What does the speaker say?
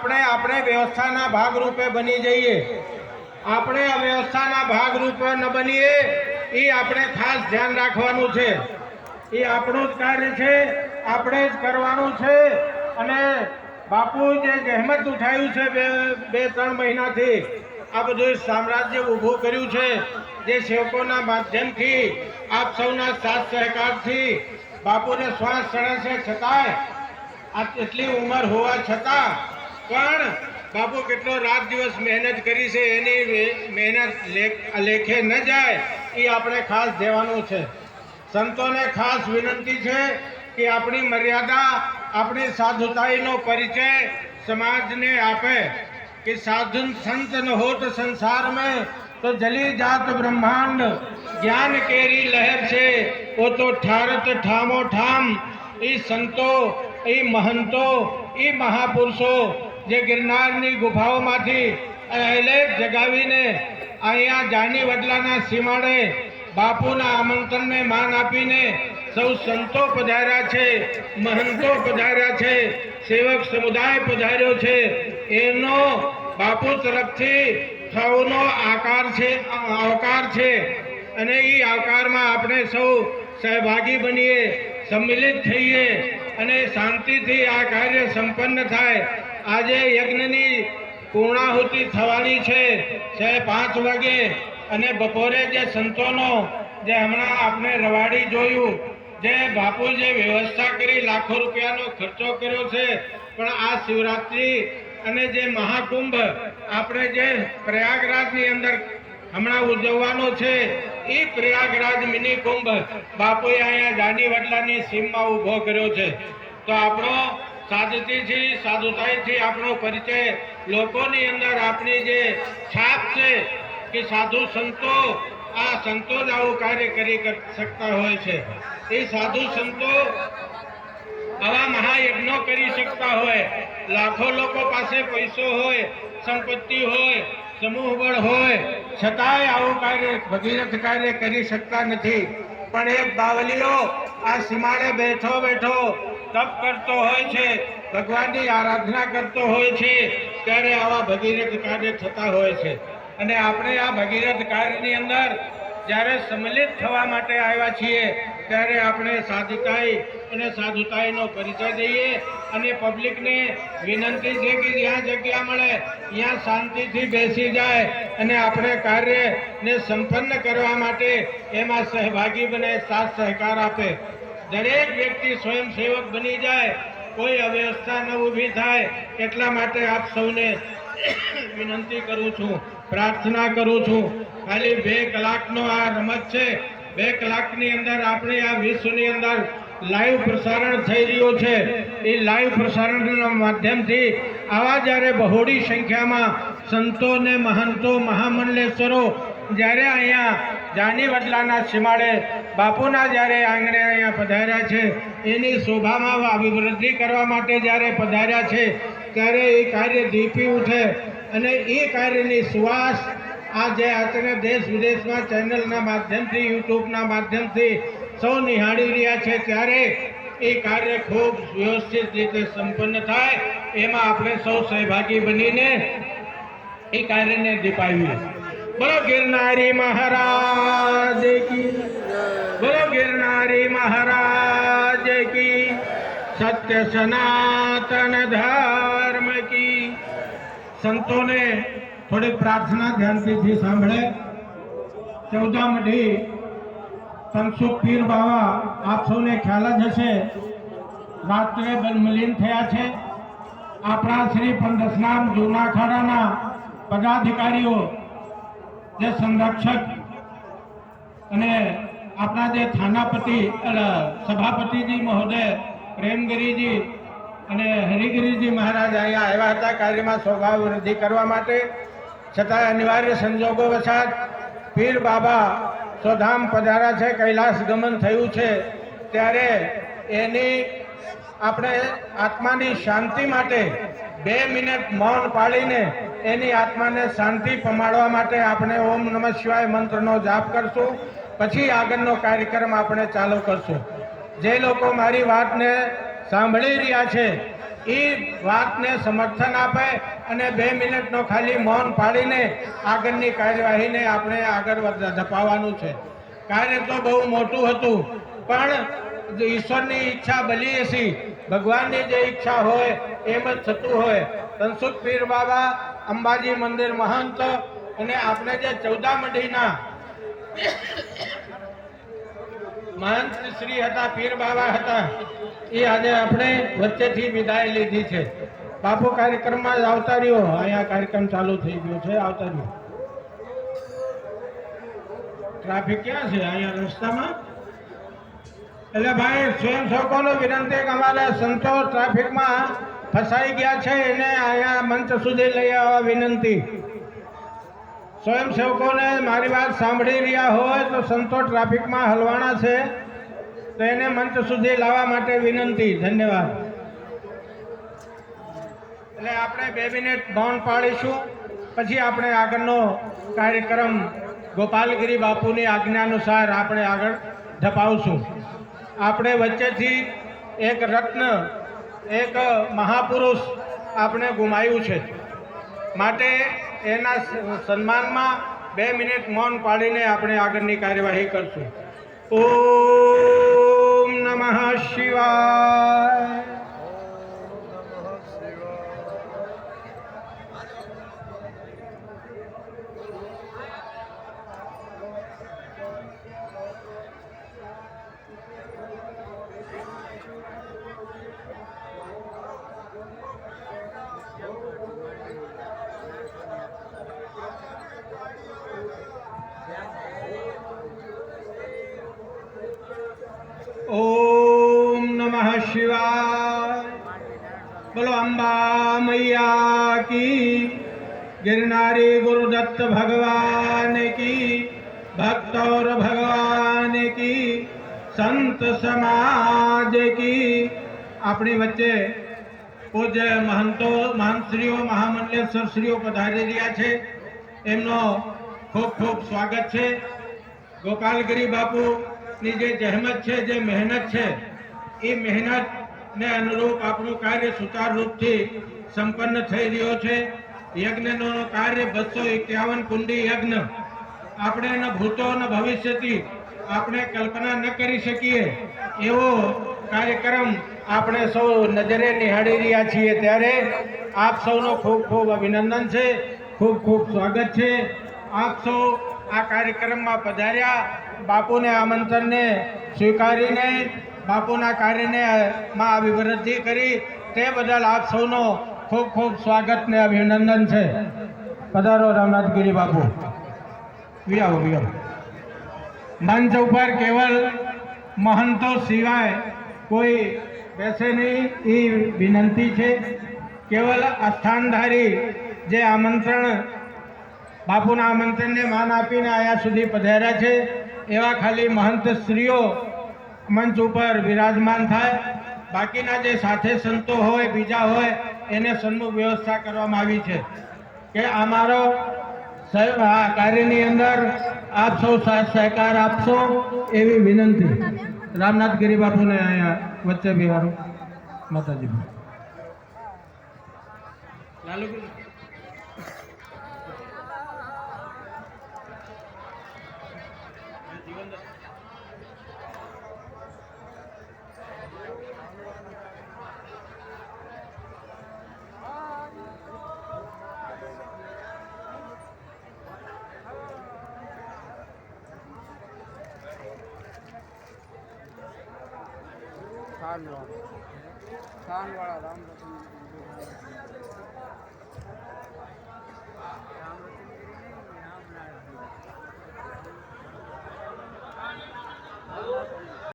આપણે આપણે વ્યવસ્થાના ભાગરૂપે બની જઈએ. આપણે વ્યવસ્થાના ભાગરૂપે ન બનીએ, એ આપણે ખાસ ધ્યાન રાખવાનું છે. એ આપણું જ કાર્ય છે, આપણે જ કરવાનું છે. અને બાપુ જે જહેમત ઉઠાવ્યું છે બે બે, ત્રણ મહિનાથી, આ બધું સામ્રાજ્ય ઊભું કર્યું છે. જે સેવકોના માધ્યમથી આપ સૌના સાથ સહકારથી બાપુને શ્વાસ ચડે છે છતાંય, આ એટલી ઉંમર હોવા છતાં પણ બાપુ કેટલો રાત દિવસ મહેનત કરી છે, એની મહેનત લેખે ન જાય, એ આપણે ખાસ દેવાનું છે. સંતોને ખાસ વિનંતી છે કે આપણી મર્યાદા આપણી સાધુતાઈનો પરિચય સમાજને આપે. કે સાધુ સંત ન હોત સંસાર મેં તો જલી જાત બ્રહ્માંડ જ્ઞાન કેરી લહેર છે. ઓ તો ઠારત ઠામો ઠામ એ સંતો એ મહંતો એ મહાપુરુષો જે ગિરનારની ગુફાઓમાંથી અહેલેખ જગાવીને અહીંયા જાની વડલાના સીમાડે બાપુના આમંત્રણને માન આપીને સૌ સંતો પધાર્યા છે, મહંતો પધાર્યા છે, સેવક સમુદાય પધાર્યો છે. એનો બાપુ તરફથી સૌનો આકાર છે, આવકાર છે. અને એ આવકારમાં આપણે સૌ સહભાગી બનીએ, સંમિલિત થઈએ. અને શાંતિથી આ કાર્ય સંપન્ન થાય. આજે યજ્ઞની પૂર્ણાહુતિ થવાની છે. છે પાંચ વાગે અને બપોરે જે સંતોનો જે હમણાં આપણે રવાડી જોયું, જે બાપુ જે વ્યવસ્થા કરી, લાખો રૂપિયાનો ખર્ચો કર્યો છે. પણ આ શિવરાત્રિ અને જે મહાકુંભ, આપણે જે પ્રયાગરાજની અંદર હમણાં ઉજવવાનો છે એ પ્રયાગરાજ મિની કુંભ. બાપુએ અહીંયા જાડી વડલાની સીમમાં ઊભો કર્યો છે. તો આપણો સાદગીથી સાધુતાઈથી આપણો પરિચય લોકોની અંદર આપણી જે છાપ છે કે સાધુ સંતો આ સંતો જ આવું કાર્ય કરી, શકતા હોય છે. એ સાધુ સંતો આવા મહાયજ્ઞો કરી શકતા હોય. લાખો લોકો પાસે પૈસો હોય, સંપત્તિ હોય સમૂહ બળ હોય, છતાંય આવું કાર્ય, ભગીરથ કાર્ય કરી શકતા નથી. પણ એક બાવલીઓ આ સીમાડે બેઠો બેઠો તપ કરતો હોય છે, ભગવાનની આરાધના કરતો હોય છે, ત્યારે આવા ભગીરથ કાર્ય થતા હોય છે. અને આપણે આ ભગીરથ કાર્યની અંદર જ્યારે સંમિલિત થવા માટે આવ્યા છીએ ત્યારે આપણે સાધુતાઈ અને સાધુતાઈનો પરિચય દઈએ અને પબ્લિકને વિનંતી છે કે જ્યાં જગ્યા મળે, ત્યાં શાંતિથી બેસી જાય અને આપણે કાર્યને સંપન્ન કરવા માટે એમાં સહભાગી બને, સાથ સહકાર આપે. દરેક વ્યક્તિ સ્વયંસેવક બની જાય, કોઈ અવ્યવસ્થા ન ઊભી થાય, એટલા માટે આપ સૌને વિનંતી કરું છું, પ્રાર્થના કરું છું. ખાલી બે કલાકનો આ રમત છે બે કલાકની અંદર આપણે આ વિશ્વની અંદર લાઈવ પ્રસારણ થઈ રહ્યું છે. એ લાઈવ પ્રસારણના માધ્યમથી આવા જ્યારે બહોળી સંખ્યામાં સંતો ને મહંતો, મહામંડલેશ્વરો જ્યારે અહીંયા જાની વડલાના સીમાડે બાપુના જ્યારે આંગણે અહીંયા પધાર્યા છે, એની શોભામાં અભિવૃદ્ધિ કરવા માટે જ્યારે પધાર્યા છે, ત્યારે એ કાર્ય દીપી ઉઠે અને એ કાર્યની સુવાસ આ જે અત્યારે દેશ વિદેશમાં ચેનલના માધ્યમથી યુટ્યુબના માધ્યમથી સૌ નિહાળી રહ્યા છે. ત્યારે એ કાર્ય ખૂબ વ્યવસ્થિત રીતે સંપન્ન થાય, એમાં આપણે સૌ સહભાગી બનીને એ કાર્યને દીપાવીએ. બોલો ગિરનારી મહારાજ કી. બોલો ગિરનારી મહારાજ કી. સત્ય સનાતન ધર્મ કી. સંતોને થોડીક પ્રાર્થના ધ્યાનથી સાંભળે. ચૌદા મઢી પીર બાવા, આપ સૌને ખ્યાલ જ હશે, રાત્રે બનમલીન થયા છે. આપણા શ્રી પંદસનામ જૂના ખાડાના પદાધિકારીઓ, જે સંરક્ષક અને આપણા જે થાનાપતિ સભાપતિજી મહોદય, પ્રેમગીરીજી અને હરિગીરીજી મહારાજ અહીંયા આવ્યા હતા કાર્યમાં સ્વભાવ વૃદ્ધિ કરવા માટે. છતાં અનિવાર્ય સંજોગો વસાત પીર બાબા સ્વધામ પધારા છે, કૈલાસ ગમન થયું છે, ત્યારે એની આપણે આત્માની શાંતિ માટે બે મિનિટ મૌન પાળીને એની આત્માને શાંતિ પમાડવા માટે આપણે ઓમ નમઃ શિવાય મંત્રનો જાપ કરશું. પછી આગળનો કાર્યક્રમ આપણે ચાલુ કરશું. જે લોકો મારી વાતને સાંભળી રહ્યા છે એ વાતને સમર્થન આપે અને બે મિનિટનો ખાલી મૌન પાડીને આગળની કાર્યવાહીને આપણે આગળ ધપાવવાનું છે. કાર્ય તો બહુ મોટું હતું, પણ ઈશ્વરની ઈચ્છા બલી હશી. ભગવાનની જે ઈચ્છા હોય એમ જ થતું હોય. ધનસુખ પીર બાબા, અંબાજી મંદિર મહંત અને આપણે જે ચૌદામઢીના મહંત શ્રી હતા, પીર બાબા હતા. એ આજે આપણે વચ્ચેથી વિદાય લીધી છે. બાપુ કાર્યક્રમમાં જ આવતા રહ્યો. અહીંયા કાર્યક્રમ ચાલુ થઈ ગયો છે, આવતા રહ્યો. ટ્રાફિક ક્યાં છે? અહીંયા રસ્તામાં? એટલે ભાઈ સ્વયંસેવકોને વિનંતી કે અમારા સંતો ટ્રાફિકમાં ફસાઈ ગયા છે, એને અહીંયા મંચ સુધી લઈ આવવા વિનંતી. સ્વયંસેવકોને મારી વાત સાંભળી રહ્યા હોય તો સંતો ટ્રાફિકમાં હલવાણા છે. તો એને મંચ સુધી લાવવા માટે વિનંતી, ધન્યવાદ. એટલે આપણે બે મિનિટ મૌન પાડીશું પછી આપણે આગળનો કાર્યક્રમ ગોપાલગીરી બાપુની આજ્ઞા અનુસાર આપણે આગળ ધપાવશું. આપણે વચ્ચેથી એક રત્ન, એક મહાપુરુષ આપણે ગુમાયું છે. માટે એના સન્માનમાં બે મિનિટ મૌન પાડીને આપણે આગળની કાર્યવાહી કરશું. ઓમ નમઃ શિવાય. ઓમ નમઃ શિવાય બોલો અંબા મૈયા કી गिरनारी गुरुदत्त भगवान की भक्त और भगवान की સંત સમાજ કી આપણી વચ્ચે પૂજ્ય મહંતો મહંતશ્રીઓ મહામંડલેશ્વરશ્રીઓ પધારી રહ્યા છે એમનો ખૂબ ખૂબ સ્વાગત છે ગોપાલગીરી બાપુની જે જહેમત છે જે મહેનત છે એ મહેનતને અનુરૂપ આપણું કાર્ય સુચારુરૂપથી સંપન્ન થઈ રહ્યો છે. યજ્ઞનો કાર્ય બસો એકાવન કુંડી યજ્ઞ. આપણે એના ભૂતો અને ભવિષ્યથી આપણે કલ્પના ન કરી શકીએ. એવો કાર્યક્રમ આપણે સૌ નજરે નિહાળી રહ્યા છીએ ત્યારે આપ સૌનો ખૂબ ખૂબ અભિનંદન છે. ખૂબ ખૂબ સ્વાગત છે. આપ સૌ આ કાર્યક્રમમાં પધાર્યા. બાપુને આમંત્રણને સ્વીકારીને બાપુના કાર્યને માં અભિવૃદ્ધિ કરી તે બદલ આપ સૌનો ખૂબ ખૂબ સ્વાગત ને અભિનંદન છે. પધારો રામનાથગીરી બાપુ. વિયાવો વિયાવો મંચ ઉપર કેવલ મહંતો સિવાય કોઈ બેસે નહીં, એ વિનંતી છે. કેવલ અસ્થાનધારી જે આમંત્રણ, બાપુના આમંત્રણને માન આપીને આયા સુધી પધાર્યા છે, એવા ખાલી મહંત સ્ત્રીઓ મંચ ઉપર વિરાજમાન થાય. બાકીના જે સાથે સંતો હોય, બીજા હોય, એને સન્મુખ વ્યવસ્થા કરવામાં આવી છે. કે અમારો કાર્યની અંદર આપ સૌ સહકાર આપશો એવી વિનંતી. રામનાથ ગિરી બાપુને અહીંયા વચ્ચે બિહારો માતાજી લાલુ ખાનવાળા ખાનવાળા